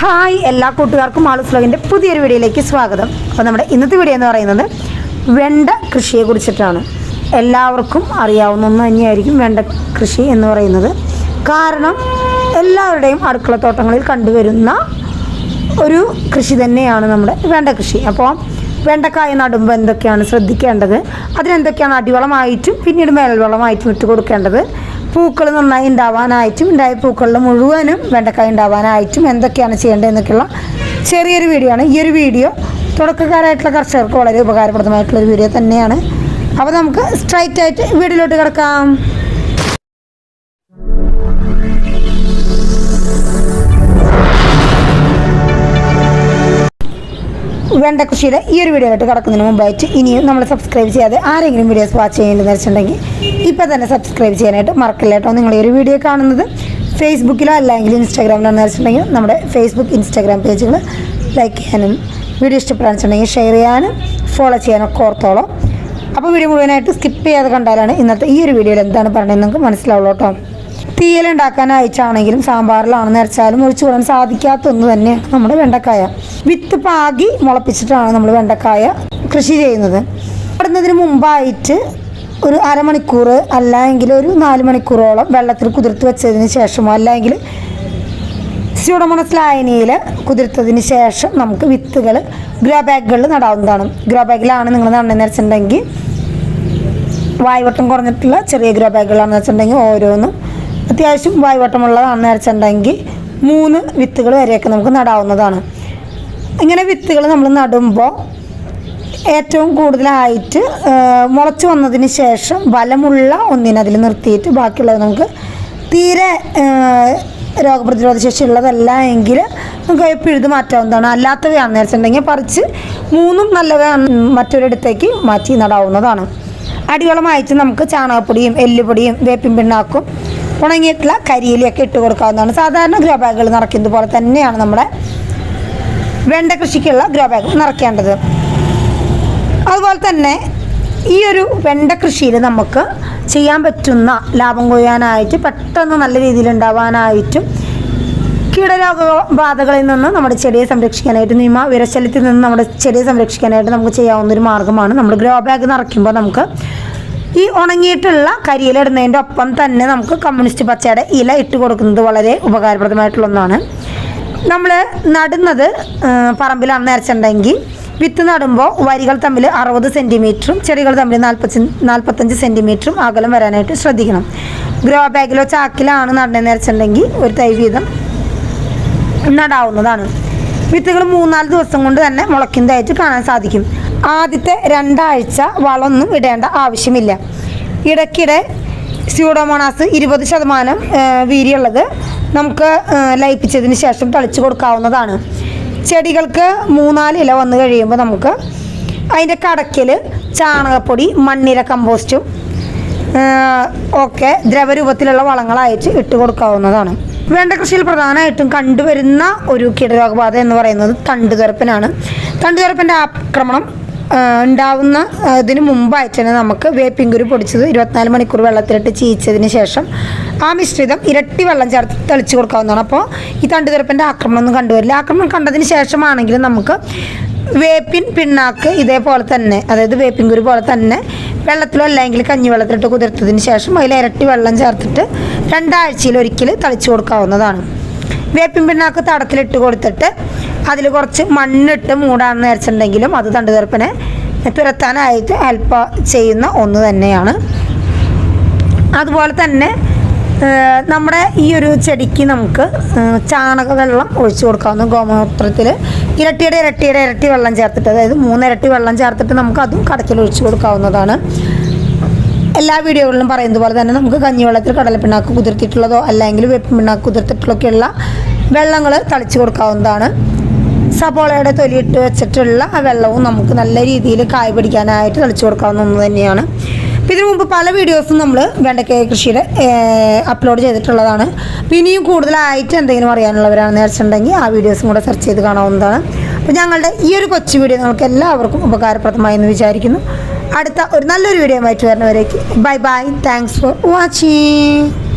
Hi എല്ലാ കൂട്ടുകാർക്കും ആളു വ്ലോഗിന്റെ പുതിയൊരു വീഡിയോയിലേക്ക് സ്വാഗതം. അപ്പോൾ നമ്മുടെ ഇന്നത്തെ വീഡിയോ എന്ന് പറയുന്നത് വെണ്ട കൃഷിയെ കുറിച്ചിട്ടാണ്. എല്ലാവർക്കും അറിയാവുന്ന ഒന്ന് തന്നെയായിരിക്കും വെണ്ട കൃഷി എന്ന് പറയുന്നത്. കാരണം എല്ലാവരുടെയും അടുക്കളത്തോട്ടങ്ങളിൽ കണ്ടുവരുന്ന ഒരു കൃഷി തന്നെയാണ് നമ്മുടെ വെണ്ട കൃഷി. അപ്പോൾ വെണ്ടക്കായ നടുമ്പോൾ എന്തൊക്കെയാണ് ശ്രദ്ധിക്കേണ്ടത്? അതിനെന്തൊക്കെയാണ് അടിവളമായിട്ടും പിന്നീട് മേൽവളമായിട്ടും ഇട്ട് കൊടുക്കേണ്ടത് പൂക്കൾ നന്നായി ഉണ്ടാവാനായിട്ടും ഉണ്ടായ പൂക്കളിൽ മുഴുവനും വെണ്ടക്കായ ഉണ്ടാവാനായിട്ടും എന്തൊക്കെയാണ് ചെയ്യേണ്ടതെന്നൊക്കെയുള്ള ചെറിയൊരു വീഡിയോ ആണ്. ഈ ഒരു വീഡിയോ തുടക്കക്കാരായിട്ടുള്ള കർഷകർക്ക് വളരെ ഉപകാരപ്രദമായിട്ടുള്ളൊരു വീഡിയോ തന്നെയാണ്. അപ്പോൾ നമുക്ക് സ്ട്രൈറ്റ് ആയിട്ട് കിടക്കാം. വെണ്ട കൃഷിയുടെ ഈ ഒരു വീഡിയോ ആയിട്ട് കിടക്കുന്നതിന് മുമ്പായിട്ട് ഇനിയും നമ്മൾ സബ്സ്ക്രൈബ് ചെയ്യാതെ ആരെങ്കിലും വീഡിയോസ് വാച്ച് ചെയ്യേണ്ടതെന്ന് വെച്ചിട്ടുണ്ടെങ്കിൽ ഇപ്പോൾ തന്നെ സബ്സ്ക്രൈബ് ചെയ്യാനായിട്ട് മറക്കില്ല കേട്ടോ. നിങ്ങൾ ഈ ഒരു വീഡിയോ കാണുന്നത് ഫേസ്ബുക്കിലോ അല്ലെങ്കിൽ ഇൻസ്റ്റാഗ്രാമിലോ എന്ന് വെച്ചിട്ടുണ്ടെങ്കിൽ നമ്മുടെ ഫേസ്ബുക്ക് ഇൻസ്റ്റാഗ്രാം പേജുകൾ ലൈക്ക് ചെയ്യാനും വീഡിയോ ഇഷ്ടപ്പെടാന്ന് വെച്ചിട്ടുണ്ടെങ്കിൽ ഷെയർ ചെയ്യാനും ഫോളോ ചെയ്യാനൊക്കെ ഓർത്തോളോ. അപ്പോൾ വീഡിയോ മുഴുവനായിട്ട് സ്കിപ്പ് ചെയ്യാതെ കണ്ടാലാണ് ഇന്നത്തെ ഈ ഒരു വീഡിയോയിൽ എന്താണ് പറയുന്നത് നിങ്ങൾക്ക് മനസ്സിലാവുള്ളൂ കേട്ടോ. തീയലുണ്ടാക്കാൻ അയച്ചാണെങ്കിലും സാമ്പാറിലാണെന്ന് അരച്ചാലും ഒഴിച്ചു കൂടാൻ സാധിക്കാത്ത ഒന്ന് തന്നെയാണ് നമ്മുടെ വെണ്ടക്കായ. വിത്ത് പാകി മുളപ്പിച്ചിട്ടാണ് നമ്മൾ വെണ്ടക്കായ കൃഷി ചെയ്യുന്നത്. ഇടുന്നതിന് മുമ്പായിട്ട് ഒരു അരമണിക്കൂർ അല്ലെങ്കിൽ ഒരു നാല് മണിക്കൂറോളം വെള്ളത്തിൽ കുതിർത്ത് വെച്ചതിന് ശേഷമോ അല്ലെങ്കിൽ സ്യൂഡോമോണസ് ലായനിയിൽ കുതിർത്തതിന് ശേഷം നമുക്ക് വിത്തുകൾ ഗ്രോ ബാഗുകളിൽ നടാവുന്നതാണ്. ഗ്രോ ബാഗിലാണ് നിങ്ങൾ നടണമെന്ന് വെച്ചിട്ടുണ്ടെങ്കിൽ വായ്വട്ടം കുറഞ്ഞിട്ടുള്ള ചെറിയ ഗ്രോ ബാഗുകളാണെന്ന് വെച്ചിട്ടുണ്ടെങ്കിൽ ഓരോന്നും അത്യാവശ്യം വായ്വട്ടമുള്ളതാണെന്ന് വെച്ചിട്ടുണ്ടെങ്കിൽ മൂന്ന് വിത്തുകൾ വരെയൊക്കെ നമുക്ക് നടാവുന്നതാണ്. ഇങ്ങനെ വിത്തുകൾ നമ്മൾ നടുമ്പോൾ ഏറ്റവും കൂടുതലായിട്ട് മുളച്ച് വന്നതിന് ശേഷം ബലമുള്ള ഒന്നിനതിൽ നിർത്തിയിട്ട് ബാക്കിയുള്ളത് നമുക്ക് തീരെ രോഗപ്രതിരോധ ശേഷി ഉള്ളതല്ല എങ്കിൽ നമുക്ക് പിഴുത് മാറ്റാവുന്നതാണ്. അല്ലാത്തവയാണെന്ന് വെച്ചിട്ടുണ്ടെങ്കിൽ പറിച്ച് മൂന്നും നല്ലവയാണ് മറ്റൊരിടത്തേക്ക് മാറ്റി നടാവുന്നതാണ്. അടിവളമായിട്ട് നമുക്ക് ചാണകപ്പൊടിയും എല്ലുപൊടിയും വേപ്പിൻ പിണ്ണാക്കും ഉണങ്ങിയിട്ടുള്ള കരിയിലൊക്കെ ഇട്ട് കൊടുക്കാവുന്നതാണ്. സാധാരണ ഗ്രോ ബാഗുകൾ നിറയ്ക്കുന്നത് പോലെ തന്നെയാണ് നമ്മുടെ വെണ്ട കൃഷിക്കുള്ള ഗ്രോ ബാഗ് നിറയ്ക്കേണ്ടത്. അതുപോലെ തന്നെ ഈ ഒരു വെണ്ട കൃഷിയിൽ നമുക്ക് ചെയ്യാൻ പറ്റുന്ന ലാഭം കൊയ്യാനായിട്ട് പെട്ടെന്ന് നല്ല രീതിയിൽ ഉണ്ടാവാനായിട്ടും കീടരോഗ ബാധകളിൽ നിന്ന് നമ്മുടെ ചെടിയെ സംരക്ഷിക്കാനായിട്ട് നിയമ വിരശല്യത്തിൽ നിന്ന് നമ്മുടെ ചെടിയെ സംരക്ഷിക്കാനായിട്ട് നമുക്ക് ചെയ്യാവുന്ന ഒരു മാർഗമാണ് നമ്മൾ ഗ്രോ ബാഗ് നിറയ്ക്കുമ്പോൾ നമുക്ക് ഈ ഉണങ്ങിയിട്ടുള്ള കരിയിലിടുന്നതിന്റെ ഒപ്പം തന്നെ നമുക്ക് കമ്മ്യൂണിസ്റ്റ് പച്ചയുടെ ഇല ഇട്ട് കൊടുക്കുന്നത് വളരെ ഉപകാരപ്രദമായിട്ടുള്ള ഒന്നാണ് നമ്മൾ നടുന്നത് പറമ്പിലാണ് നേരച്ചിട്ടുണ്ടെങ്കിൽ വിത്ത് നടുമ്പോൾ വരികൾ തമ്മിൽ അറുപത് സെന്റിമീറ്ററും ചെടികൾ തമ്മിൽ നാൽപ്പത്തി നാൽപ്പത്തഞ്ച് സെന്റിമീറ്ററും അകലം വരാനായിട്ട് ശ്രദ്ധിക്കണം. ഗ്രോ ബാഗിലോ ചാക്കിലാണ് നടണമെന്ന് അരച്ചിട്ടുണ്ടെങ്കിൽ ഒരു തൈ വീതം നടാവുന്നതാണ്. വിത്തുകൾ മൂന്നാൽ ദിവസം കൊണ്ട് തന്നെ മുളയ്ക്കുന്നതായിട്ട് കാണാൻ സാധിക്കും. ആദ്യത്തെ രണ്ടാഴ്ച വളമൊന്നും ഇടേണ്ട ആവശ്യമില്ല. ഇടയ്ക്കിടെ സ്യൂഡോമോണാസ് ഇരുപത് ശതമാനം വീര്യമുള്ളത് നമുക്ക് ലയിപ്പിച്ചതിന് ശേഷം തളിച്ചു കൊടുക്കാവുന്നതാണ്. ചെടികൾക്ക് മൂന്നാൽ ഇല വന്നു കഴിയുമ്പോൾ നമുക്ക് അതിന്റെ കടക്കിൽ ചാണകപ്പൊടി മണ്ണിര കമ്പോസ്റ്റും ഒക്കെ ദ്രവരൂപത്തിലുള്ള വളങ്ങളായിട്ട് ഇട്ട് കൊടുക്കാവുന്നതാണ്. വേണ്ട കൃഷിയിൽ പ്രധാനമായിട്ടും കണ്ടുവരുന്ന ഒരു കീടരോഗബാധ എന്ന് പറയുന്നത് തണ്ടുതുരപ്പനാണ് തണ്ടുതുരപ്പന്റെ ആക്രമണം ഉണ്ടാവുന്ന ഇതിന് മുമ്പായിട്ട് തന്നെ നമുക്ക് വേപ്പിങ്കുരു പൊടിച്ചത് ഇരുപത്തിനാല് മണിക്കൂർ വെള്ളത്തിലിട്ട് ചീച്ചതിന് ശേഷം ആ മിശ്രിതം ഇരട്ടി വെള്ളം ചേർത്ത് തെളിച്ച് കൊടുക്കാവുന്നതാണ്. അപ്പോൾ ഈ തണ്ടുതുരപ്പന്റെ ആക്രമണം ഒന്നും കണ്ടുവരില്ല ആക്രമണം കണ്ടതിന് ശേഷമാണെങ്കിലും നമുക്ക് വേപ്പിൻ പിണ്ണാക്ക് ഇതേപോലെ തന്നെ അതായത് വേപ്പിൻ കുരു പോലെ തന്നെ വെള്ളത്തിലോ അല്ലെങ്കിൽ കഞ്ഞിവെള്ളത്തിലിട്ട് കുതിർത്തതിന് ശേഷം അതിൽ ഇരട്ടി വെള്ളം ചേർത്തിട്ട് രണ്ടാഴ്ചയിൽ ഒരിക്കൽ തളിച്ചു കൊടുക്കാവുന്നതാണ്. വേപ്പിൻ പിണ്ണാക്ക് തടത്തിലിട്ട് കൊടുത്തിട്ട് അതിൽ കുറച്ച് മണ്ണിട്ട് മൂടാണെന്ന് നേരിച്ചിട്ടുണ്ടെങ്കിലും അത് തണ്ടുതീർപ്പിനെ തുരത്താനായിട്ട് ഹെൽപ്പ് ചെയ്യുന്ന ഒന്ന് തന്നെയാണ്. അതുപോലെ തന്നെ നമ്മുടെ ഈ ഒരു ചെടിക്ക് നമുക്ക് ചാണക വെള്ളം ഒഴിച്ചു കൊടുക്കാവുന്ന ഗോമൂത്രത്തിൽ ഇരട്ടിയുടെ ഇരട്ടിയുടെ ഇരട്ടി വെള്ളം ചേർത്തിട്ട് അതായത് മൂന്നിരട്ടി വെള്ളം ചേർത്തിട്ട് നമുക്ക് അതും കടക്കിൽ ഒഴിച്ചു കൊടുക്കാവുന്നതാണ്. എല്ലാ വീഡിയോകളിലും പറയുന്നത് പോലെ തന്നെ നമുക്ക് കഞ്ഞിവെള്ളത്തിൽ കടലപ്പിണ്ണാക്ക് കുതിർത്തിട്ടുള്ളതോ അല്ലെങ്കിൽ വേപ്പിൻ പിണ്ണാക്ക് കുതിർത്തിട്ടുള്ളൊക്കെയുള്ള വെള്ളങ്ങൾ തളിച്ചു കൊടുക്കാവുന്നതാണ്. സബോളയുടെ തൊലിയിട്ട് വെച്ചിട്ടുള്ള ആ വെള്ളവും നമുക്ക് നല്ല രീതിയിൽ കായ പിടിക്കാനായിട്ട് തളിച്ചു കൊടുക്കാവുന്ന ഒന്ന് തന്നെയാണ്. ഇതിനു മുമ്പ് പല വീഡിയോസും നമ്മൾ വെണ്ടക്കായ കൃഷിയുടെ അപ്ലോഡ് ചെയ്തിട്ടുള്ളതാണ്. പിന്നെയും കൂടുതലായിട്ട് എന്തെങ്കിലും അറിയാനുള്ളവരാണെന്ന് വെച്ചിട്ടുണ്ടെങ്കിൽ ആ വീഡിയോസും കൂടെ സെർച്ച് ചെയ്ത് കാണാവുന്നതാണ്. അപ്പോൾ ഞങ്ങളുടെ ഈ ഒരു കൊച്ചു വീഡിയോ നിങ്ങൾക്ക് എല്ലാവർക്കും ഉപകാരപ്രദമായി എന്ന് വിചാരിക്കുന്നു. അടുത്ത ഒരു നല്ലൊരു വീഡിയോ ആയിട്ട് വരുന്നവരേക്ക്. Bye bye thanks for watching